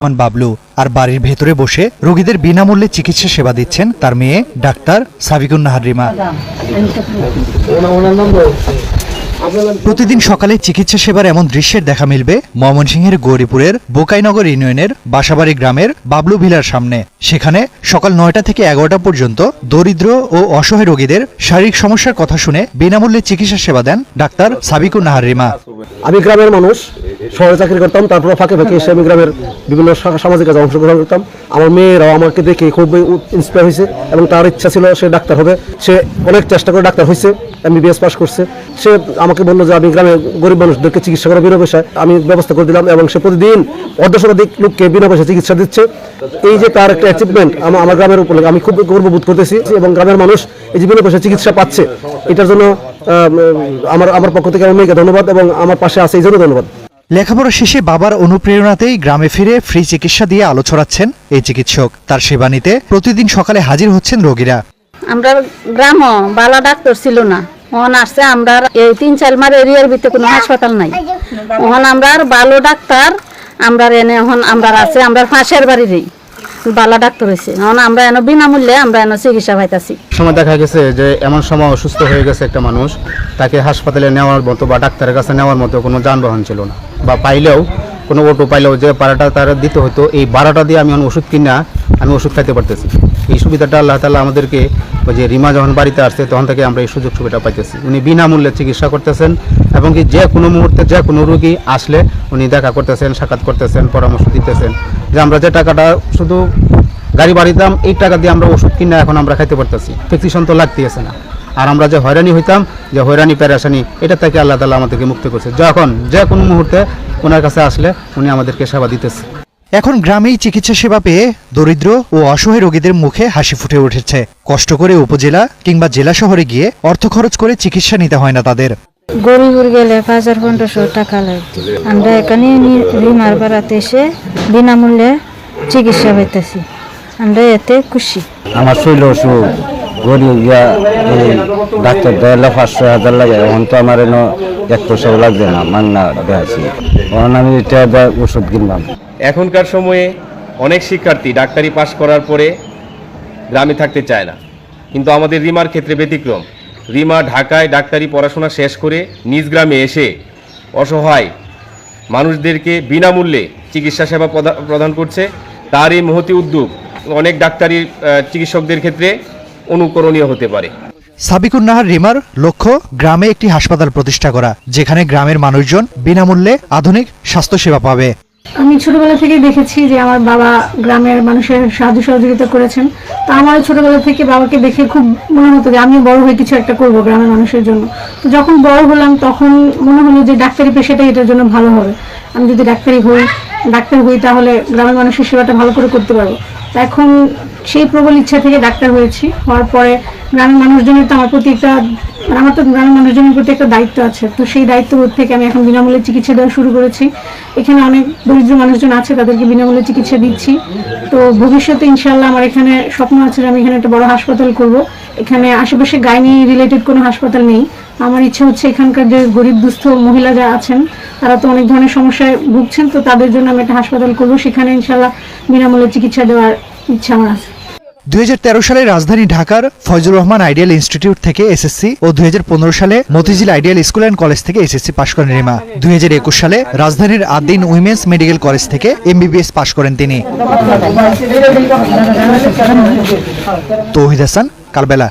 রহমান বাবলু আর বাড়ির ভেতরে বসে রোগীদের বিনামূল্যে চিকিৎসা সেবা দিচ্ছেন তার মেয়ে ডাক্তার সাবিকুন নাহার রিমা। প্রতিদিন সকালে চিকিৎসা সেবার এমন দৃশ্যের দেখা মিলবে ময়মনসিংহের গৌরীপুরের বোকাইনগর ইউনিয়নের বাসাবাড়ি গ্রামের বাবলু ভিলার সামনে। সেখানে সকাল নয়টা থেকে এগারোটা পর্যন্ত দরিদ্র ও অসহায় রোগীদের শারীরিক সমস্যার কথা শুনে বিনামূল্যে চিকিৎসা সেবা দেন ডাক্তার সাবিকুন নাহার রিমা। আমি গ্রামের মানুষ শহরে চাকরি করতাম, তারপর ফাঁকে ফাঁকে এসে আমি গ্রামের বিভিন্ন সামাজিক কাজে অংশগ্রহণ করতাম। আমার মেয়েরাও আমাকে দেখে খুব ইন্সপায়ার হয়েছে এবং তার ইচ্ছা ছিল সে ডাক্তার হবে। সে অনেক চেষ্টা করে ডাক্তার হয়েছে এমবিবিএস পাস করছে। সে আমাকে বলল যে, আমি গ্রামে গরিব মানুষদেরকে চিকিৎসা করা বিনা পয়সায়। আমি ব্যবস্থা করে দিলাম এবং সে প্রতিদিন অর্ধ শতাধিক লোককে বিনা পয়সায় চিকিৎসা দিচ্ছে। এই যে তার একটা অ্যাচিভমেন্ট আমার গ্রামের উপরে আমি খুব গর্ববোধ করতেছি এবং গ্রামের মানুষ এই যে বিনা পয়সায় চিকিৎসা পাচ্ছে, এটার জন্য আমার আমার পক্ষ থেকে আমার মেয়েকে ধন্যবাদ এবং আমার পাশে আছে এই জন্য ধন্যবাদ। লেখাপড়া শেষে বাবার অনুপ্রেরণাতেই গ্রামে ফিরে ফ্রি চিকিৎসা দিয়ে আলো ছড়াচ্ছেন এই চিকিৎসক। তার সেবা নিতে প্রতিদিন সকালে হাজির হচ্ছেন রোগীরা। আমরা গ্রাম বালা ডাক্তার ছিল না। ওখানে আসছে, আমরা এই তিন চার মার এরিয়ার ভিতরে কোনো হাসপাতাল নাই। ওখানে আমরা ভালো ডাক্তার, আমরা এনে এখন আমরা আছে, আমরা ফাঁসের বাড়িরই। বালা ডাক্তার হয়েছে। আমরা এনে বিনামূল্যে আমরা এনে চিকিৎসা পাইতাছি। সময় দেখা গেছে যে এমন সময় অসুস্থ হয়ে গেছে একটা মানুষ, তাকে হাসপাতালে নেওয়ার মতো বা ডাক্তারের কাছে নেওয়ার মতো কোনো যানবাহন ছিল না। বা পাইলেও, কোনো অটো পাইলেও যে ভাড়াটা তারা দিতে হতো, এই ভাড়াটা দিয়ে আমি ওষুধ কিনা, আমি ওষুধ খাইতে পারতেছি। এই সুবিধাটা আল্লাহ তালা আমাদেরকে যে রিমা যখন বাড়িতে আসছে, তখন থেকে আমরা এই সুযোগ সুবিধা পাইতেছি। উনি বিনামূল্যে চিকিৎসা করতেছেন এবং কি যে কোনো মুহূর্তে যে কোনো রুগী আসলে উনি দেখা করতেছেন, সাক্ষাৎ করতেছেন, পরামর্শ দিতেছেন। যে আমরা যে টাকাটা শুধু গাড়ি বাড়ির দাম, এই টাকা দিয়ে আমরা ওষুধ কিনে এখন আমরা খাইতে পারতেছি। প্রেসক্রিপশন তো লাগতেছে না। আর আমরা যে হয়রানি হইতাম, যে হয়রানি প্যারাসানি এটা থেকে আল্লাহ তালা আমাদেরকে মুক্ত করছে। যখন, যে কোনো মুহূর্তে ওনার কাছে আসলে উনি আমাদেরকে সেবা দিতেছে। এখন গ্রামেই চিকিৎসা সেবা পেয়ে দরিদ্র ও অসহায় রোগীদের মুখে হাসি ফুটে উঠেছে। কষ্ট করে উপজেলা কিংবা জেলা শহরে গিয়ে অর্থ খরচ করে চিকিৎসা নিতে হয় না তাদের। গরিবুর গেলে পাঁচ হাজার পনেরোশো টাকা লাগবে। আমরা এখানে রিমার পাড়াতে এসে বিনামূল্যে চিকিৎসা পাইতেছি আমরা এতে খুশি। আমার শরীর অসুখ গরিব গিয়া ডাক্তার দেড় পাঁচশো হাজার লাগে এখন তো আমার এনে এক পয়সাও লাগবে না মাংনা দেখাচ্ছি এখন আমি এটা ওষুধ কিনলাম। এখনকার সময়ে অনেক শিক্ষার্থী ডাক্তারি পাশ করার পরে গ্রামে থাকতে চায় না। কিন্তু আমাদের রিমার ক্ষেত্রে ব্যতিক্রম। রিমা ঢাকায় ডাক্তারি পড়াশোনা শেষ করে নিজ গ্রামে এসে অসহায় মানুষদেরকে বিনামূল্যে চিকিৎসা সেবা প্রদা- প্রদান করছে। তার এই মহতি উদ্যোগ অনেক ডাক্তারি চিকিৎসকদের ক্ষেত্রে অনুকরণীয় হতে পারে। সাবিকুন নাহার রিমার লক্ষ্য, গ্রামে একটি হাসপাতাল প্রতিষ্ঠা করা, যেখানে গ্রামের মানুষজন বিনামূল্যে আধুনিক স্বাস্থ্যসেবা পাবে। আমি ছোটবেলা থেকে দেখেছি যে আমার বাবা গ্রামের মানুষের সাহায্য সহযোগিতা করেছেন। তা আমার ছোটবেলা থেকে বাবাকে দেখে খুব মনে হতো যে আমি বড় হয়ে কিছু একটা করব গ্রামের মানুষের জন্য। তো যখন বড় হলাম তখন মনে হলো যে ডাক্তারি পেশাটাই এটার জন্য ভালো হবে। আমি যদি ডাক্তারি হই, ডাক্তার হই তাহলে গ্রামের মানুষের সেবাটা ভালো করে করতে পারব। তা এখন সেই প্রবল ইচ্ছা থেকে ডাক্তার হয়েছি। হওয়ার পরে গ্রামের মানুষজনের তো আমার প্রতি একটা মানে আমার তো গ্রামের মানুষজনের প্রতি একটা দায়িত্ব আছে। তো সেই দায়িত্ববোধ থেকে আমি এখন বিনামূল্যে চিকিৎসা দেওয়া শুরু করেছি। এখানে অনেক দরিদ্র মানুষজন আছে, তাদেরকে বিনামূল্যে চিকিৎসা দিচ্ছি। তো ভবিষ্যতে ইনশাল্লাহ আমার এখানে স্বপ্ন আছে যে আমি এখানে একটা বড় হাসপাতাল করব। এখানে আশেপাশে গাইনি রিলেটেড কোনো হাসপাতাল নেই। আমার ইচ্ছে হচ্ছে এখানকার যে গরিব, দুস্থ মহিলা যারা আছেন, তারা তো অনেক ধরনের সমস্যায় ভুগছেন, তো তাদের জন্য আমি একটা হাসপাতাল করব। সেখানে ইনশাল্লাহ বিনামূল্যে চিকিৎসা দেওয়ার ইচ্ছা আমার আছে। দুই হাজার তেরো সালে রাজধানী ঢাকার ফয়জুর রহমান আইডিয়াল ইনস্টিটিউট থেকে এসএসসি ও দু হাজার পনেরো সালে Motijheel Ideal School and College থেকে এসএসসি পাশ করেন রিমা। দুই হাজার একুশ সালে রাজধানীর আদিন উইমেন্স মেডিকেল কলেজ থেকে এমবিবিএস পাশ করেন তিনি। তৌহিদ হাসান, কালবেলা।